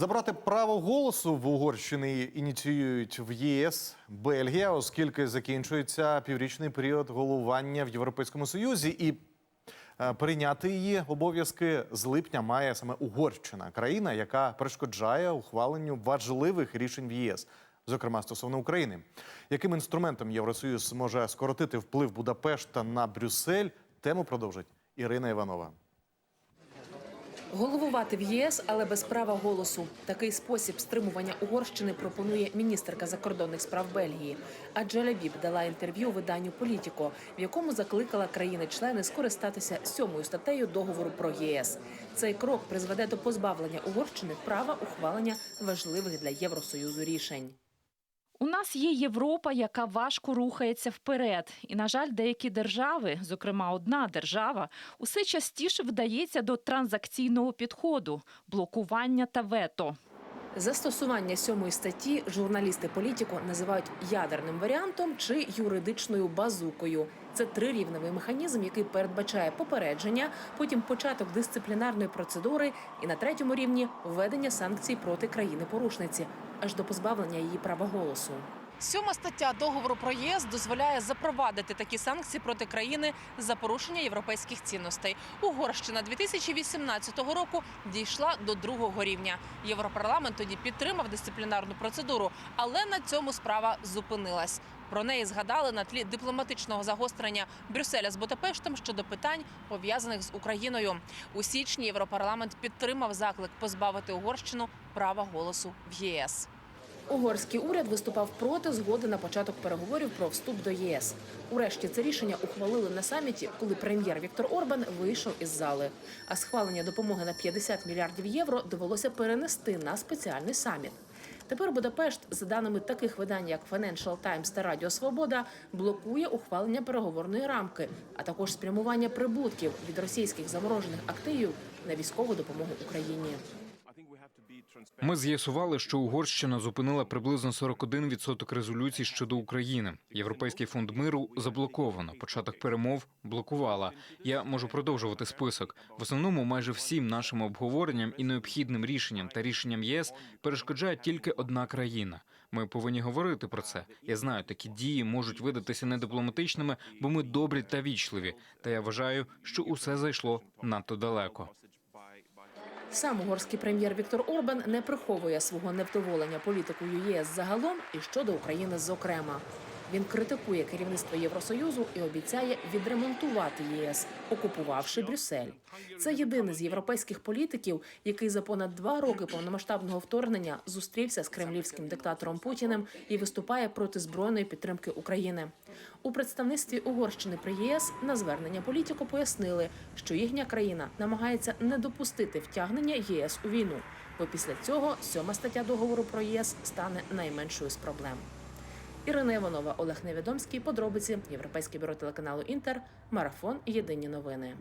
Забрати право голосу в Угорщині ініціюють в ЄС Бельгія, оскільки закінчується піврічний період головування в Європейському Союзі, і е, прийняти її обов'язки з липня має саме Угорщина, країна, яка перешкоджає ухваленню важливих рішень в ЄС, зокрема стосовно України. Яким інструментом Євросоюз може скоротити вплив Будапешта на Брюссель? Тему продовжить Ірина Іванова. Головувати в ЄС, але без права голосу. Такий спосіб стримування Угорщини пропонує міністерка закордонних справ Бельгії. А Джелебіб дала інтерв'ю виданню Політіко, в якому закликала країни-члени скористатися сьомою статтею договору про ЄС. Цей крок призведе до позбавлення Угорщини права ухвалення важливих для Євросоюзу рішень. У нас є Європа, яка важко рухається вперед. І, на жаль, деякі держави, зокрема одна держава, усе частіше вдається до транзакційного підходу, блокування та вето. Застосування сьомої статті журналісти політико називають ядерним варіантом чи юридичною базукою. Це трирівневий механізм, який передбачає попередження, потім початок дисциплінарної процедури, і на третьому рівні введення санкцій проти країни-порушниці, аж до позбавлення її права голосу. Сьома стаття договору про ЄС дозволяє запровадити такі санкції проти країни за порушення європейських цінностей. Угорщина 2018 року дійшла до другого рівня. Європарламент тоді підтримав дисциплінарну процедуру, але на цьому справа зупинилась. Про неї згадали на тлі дипломатичного загострення Брюсселя з Будапештом щодо питань пов'язаних з Україною. У січні Європарламент підтримав заклик позбавити Угорщину права голосу в ЄС. Угорський уряд виступав проти згоди на початок переговорів про вступ до ЄС. Урешті це рішення ухвалили на саміті, коли прем'єр Віктор Орбан вийшов із зали. А схвалення допомоги на 50 мільярдів євро довелося перенести на спеціальний саміт. Тепер Будапешт, за даними таких видань, як Financial Times та Радіо Свобода, блокує ухвалення переговорної рамки, а також спрямування прибутків від російських заморожених активів на військову допомогу Україні. Ми з'ясували, що Угорщина зупинила приблизно 41% резолюцій щодо України. Європейський фонд миру заблоковано. Початок перемов блокувала. Я можу продовжувати список. В основному майже всім нашим обговоренням і необхідним рішенням та рішенням ЄС перешкоджає тільки одна країна. Ми повинні говорити про це. Я знаю, такі дії можуть видатися недипломатичними, бо ми добрі та вічливі. Та я вважаю, що усе зайшло надто далеко. Сам угорський прем'єр Віктор Орбан не приховує свого невдоволення політикою ЄС загалом і щодо України зокрема. Він критикує керівництво Євросоюзу і обіцяє відремонтувати ЄС, окупувавши Брюссель. Це єдиний з європейських політиків, який за понад два роки повномасштабного вторгнення зустрівся з кремлівським диктатором Путіним і виступає проти збройної підтримки України. У представництві Угорщини при ЄС на звернення політико пояснили, що їхня країна намагається не допустити втягнення єС у війну, бо після цього сьома стаття договору про ЄС стане найменшою з проблем. Ірина Іванова, Олег Невідомський. Подробиці Європейське бюро телеканалу Інтер. Марафон. Єдині новини.